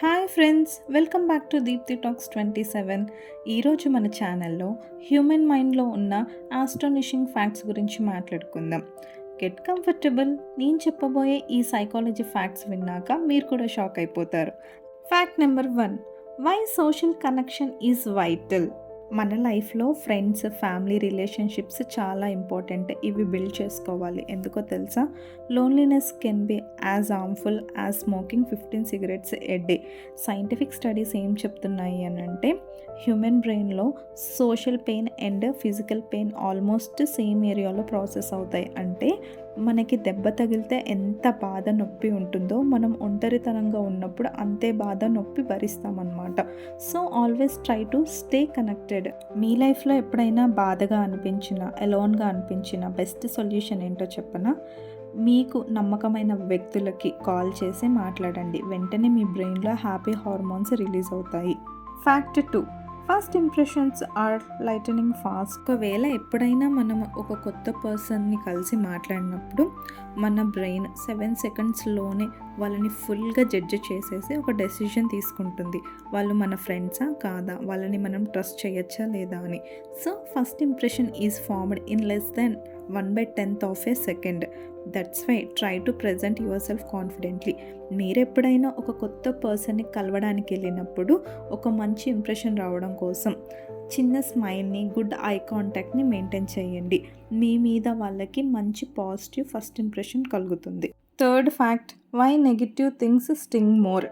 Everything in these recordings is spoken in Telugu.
Hi friends welcome back to Deepti talks twenty seven ఈరోజు మన ఛానల్లో హ్యూమన్ మైండ్లో ఉన్న ఆస్ట్రానిషింగ్ ఫ్యాక్ట్స్ గురించి మాట్లాడుకుందాం. గెట్ కంఫర్టబుల్ నేను చెప్పబోయే ఈ సైకాలజీ ఫ్యాక్ట్స్ విన్నాక మీరు కూడా షాక్ అయిపోతారు. Fact number one why social connection is vital మన లైఫ్లో ఫ్రెండ్స్ ఫ్యామిలీ రిలేషన్షిప్స్ చాలా ఇంపార్టెంట్. ఇవి బిల్డ్ చేసుకోవాలి. ఎందుకో తెలుసా? Loneliness can be as harmful as smoking fifteen cigarettes a day. Scientific studies ఏం చెప్తున్నాయి అని అంటే హ్యూమన్ బ్రెయిన్లో social pain and physical pain almost same ఏరియాలో ప్రాసెస్ అవుతాయి. అంటే మనకి దెబ్బ తగిలితే ఎంత బాధ నొప్పి ఉంటుందో మనం ఒంటరితనంగా ఉన్నప్పుడు అంతే బాధ నొప్పి భరిస్తామన్నమాట. So always try to stay connected మీ లైఫ్లో ఎప్పుడైనా బాధగా అనిపించిన ఎలోన్గా అనిపించిన బెస్ట్ సొల్యూషన్ ఏంటో చెప్పనా? మీకు నమ్మకమైన వ్యక్తులకి కాల్ చేసి మాట్లాడండి. వెంటనే మీ బ్రెయిన్లో హ్యాపీ హార్మోన్స్ రిలీజ్ అవుతాయి. Fact two first impressions are lightning fast. ఒకవేళ ఎప్పుడైనా మనం ఒక కొత్త పర్సన్ని కలిసి మాట్లాడినప్పుడు మన బ్రెయిన్ సెవెన్ సెకండ్స్లోనే వాళ్ళని ఫుల్గా జడ్జ్ చేసేసి ఒక డెసిషన్ తీసుకుంటుంది. వాళ్ళు మన ఫ్రెండ్సా కాదా? వాళ్ళని మనం ట్రస్ట్ చేయొచ్చా లేదా అని. So first impression is formed in less than one by tenth of a second. That's why try to present yourself confidently మీరు ఎప్పుడైనా ఒక కొత్త పర్సన్ని కలవడానికి వెళ్ళినప్పుడు ఒక మంచి ఇంప్రెషన్ రావడం కోసం చిన్న స్మైల్ని గుడ్ ఐ కాంటాక్ట్ని మెయింటైన్ చేయండి. మీ మీద వాళ్ళకి మంచి పాజిటివ్ ఫస్ట్ ఇంప్రెషన్ కలుగుతుంది. Third fact why negative things sting more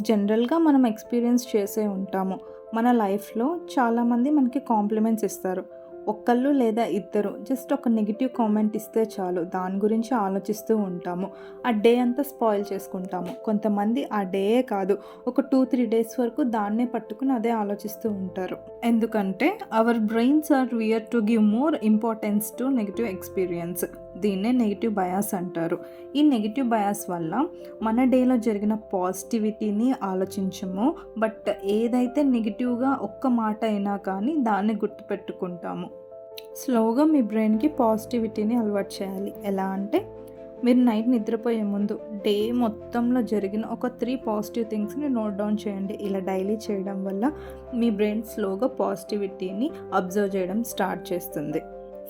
జనరల్గా మనం ఎక్స్పీరియన్స్ చేసే ఉంటాము. మన లైఫ్లో చాలామంది మనకి కాంప్లిమెంట్స్ ఇస్తారు. ఒక్కళ్ళు లేదా ఇద్దరు జస్ట్ ఒక నెగిటివ్ కామెంట్ ఇస్తే చాలు. దాని గురించి ఆలోచిస్తూ ఉంటాము. ఆ డే అంతా స్పాయిల్ చేసుకుంటాము. కొంతమంది ఆ డేయే కాదు ఒక టూ త్రీ డేస్ వరకు దాన్నే పట్టుకుని అదే ఆలోచిస్తూ ఉంటారు. ఎందుకంటే our brains are wired to give more importance to negative experience దీన్నే నెగిటివ్ బయాస్ అంటారు. ఈ నెగిటివ్ బయాస్ వల్ల మన డేలో జరిగిన పాజిటివిటీని ఆలోచించము. బట్ ఏదైతే నెగిటివ్గా ఒక్క మాట అయినా కానీ దాన్ని గుర్తుపెట్టుకుంటాము. స్లోగా మీ బ్రెయిన్కి పాజిటివిటీని అలవాటు చేయాలి. ఎలా అంటే మీరు నైట్ నిద్రపోయే ముందు డే మొత్తంలో జరిగిన ఒక త్రీ పాజిటివ్ థింగ్స్ని నోట్ డౌన్ చేయండి. ఇలా డైలీ చేయడం వల్ల మీ బ్రెయిన్ స్లోగా పాజిటివిటీని అబ్జర్వ్ చేయడం స్టార్ట్ చేస్తుంది.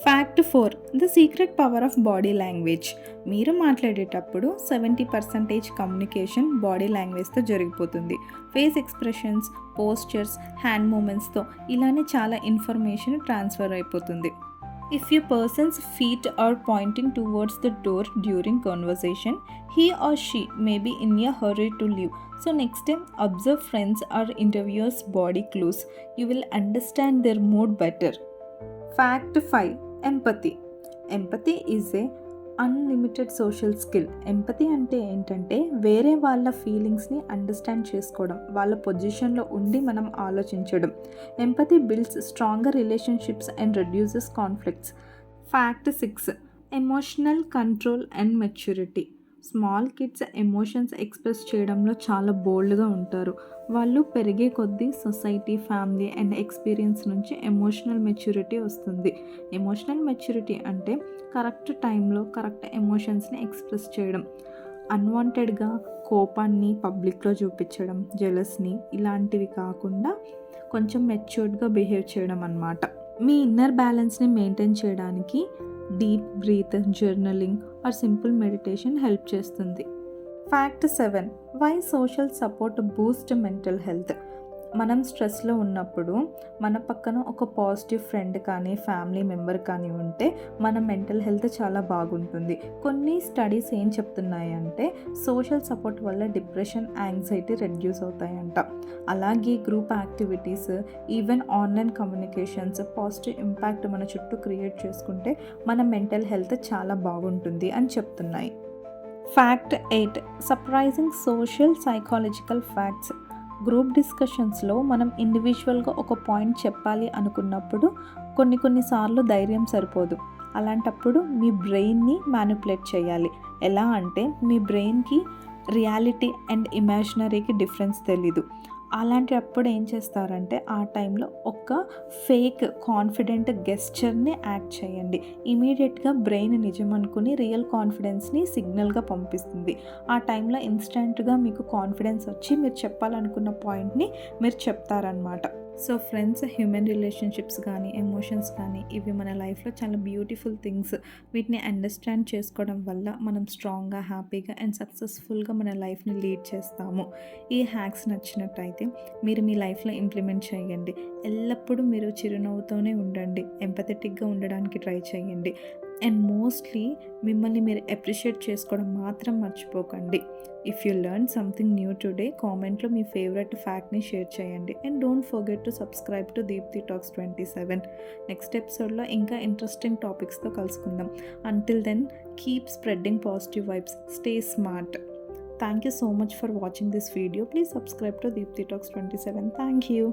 Fact four the secret power of body language మీరు మాట్లాడేటప్పుడు సెవెంటీ పర్సంటేజ్ కమ్యూనికేషన్ బాడీ లాంగ్వేజ్తో జరిగిపోతుంది. ఫేస్ ఎక్స్ప్రెషన్స్ పోస్చర్స్ హ్యాండ్ మూమెంట్స్తో ఇలానే చాలా ఇన్ఫర్మేషన్ ట్రాన్స్ఫర్ అయిపోతుంది. If you persons feet are pointing towards the door during conversation he or she may be in a hurry to leave so next time observe friends or interviewers body clues you will understand their mood better fact five empathy empathy is a unlimited social skill empathy అంటే ఏంటంటే వేరే వాళ్ళ ఫీలింగ్స్ని అండర్స్టాండ్ చేసుకోవడం వాళ్ళ పొజిషన్లో ఉండి మనం ఆలోచించడం. Empathy builds stronger relationships and reduces conflicts fact six emotional control and maturity small kids emotions express చేయడంలో చాలా బోల్డ్గా ఉంటారు. వాళ్ళు పెరిగే కొద్దీ సొసైటీ ఫ్యామిలీ అండ్ ఎక్స్పీరియన్స్ నుంచి ఎమోషనల్ మెచ్యూరిటీ వస్తుంది. ఎమోషనల్ మెచ్యూరిటీ అంటే కరెక్ట్ టైంలో కరెక్ట్ ఎమోషన్స్ని ఎక్స్ప్రెస్ చేయడం. అన్వాంటెడ్గా కోపాన్ని పబ్లిక్లో చూపించడం జెలస్ని ఇలాంటివి కాకుండా కొంచెం మెచ్యూర్డ్గా బిహేవ్ చేయడం అన్నమాట. మీ ఇన్నర్ బ్యాలెన్స్ని మెయింటైన్ చేయడానికి deep breath journaling or simple meditation help చేస్తుంది. Fact seven why social support boost mental health? మనం స్ట్రెస్లో ఉన్నప్పుడు మన పక్కన ఒక పాజిటివ్ ఫ్రెండ్ కానీ ఫ్యామిలీ మెంబర్ కానీ ఉంటే మన మెంటల్ హెల్త్ చాలా బాగుంటుంది. కొన్ని స్టడీస్ ఏం చెప్తున్నాయి అంటే సోషల్ సపోర్ట్ వల్ల డిప్రెషన్ యాంగ్జైటీ రెడ్యూస్ అవుతాయంట. అలాగే group activities even online communications positive impact మన చుట్టూ క్రియేట్ చేసుకుంటే మన మెంటల్ హెల్త్ చాలా బాగుంటుంది అని చెప్తున్నాయి. Fact eight. Surprising social psychological facts. Group డిస్కషన్స్లో మనం ఇండివిజువల్గా ఒక పాయింట్ చెప్పాలి అనుకున్నప్పుడు కొన్ని కొన్నిసార్లు ధైర్యం సరిపోదు. అలాంటప్పుడు మీ బ్రెయిన్ని మ్యానిపులేట్ చేయాలి. ఎలా అంటే మీ బ్రెయిన్కి రియాలిటీ అండ్ ఇమాజినరీకి డిఫరెన్స్ తెలీదు. అలాంటప్పుడు ఏం చేస్తారంటే ఆ టైంలో ఒక ఫేక్ కాన్ఫిడెంట్ గెస్చర్ని యాక్ట్ చేయండి. ఇమీడియట్గా బ్రెయిన్ నిజం అనుకుని రియల్ కాన్ఫిడెన్స్ని సిగ్నల్గా పంపిస్తుంది. ఆ టైంలో ఇన్స్టెంట్గా మీకు కాన్ఫిడెన్స్ వచ్చి మీరు చెప్పాలనుకున్న పాయింట్ని మీరు చెప్తారనమాట సో ఫ్రెండ్స్ హ్యూమన్ రిలేషన్షిప్స్ కానీ ఎమోషన్స్ కానీ ఇవి మన లైఫ్లో చాలా బ్యూటిఫుల్ థింగ్స్. వీటిని అండర్స్టాండ్ చేసుకోవడం వల్ల మనం స్ట్రాంగ్గా హ్యాపీగా అండ్ సక్సెస్ఫుల్గా మన లైఫ్ని లీడ్ చేస్తాము. ఈ హ్యాక్స్ నచ్చినట్టయితే మీరు మీ లైఫ్లో ఇంప్లిమెంట్ చేయండి. ఎల్లప్పుడూ మీరు చిరునవ్వుతోనే ఉండండి. ఎంపథెటిక్గా ఉండడానికి ట్రై చేయండి. అండ్ మోస్ట్లీ మిమ్మల్ని మీరు అప్రిషియేట్ చేసుకోవడం మాత్రం మర్చిపోకండి. If you learn something new today కామెంట్లో మీ ఫేవరెట్ ఫ్యాక్ట్ని షేర్ చేయండి. And don't forget to subscribe to Deepti talks twenty seven next ఎపిసోడ్లో ఇంకా ఇంట్రెస్టింగ్ టాపిక్స్తో కలుసుకుందాం. Until then keep spreading positive vibes stay smart thank you so much for watching this video please subscribe to Deepti talks twenty seven thank you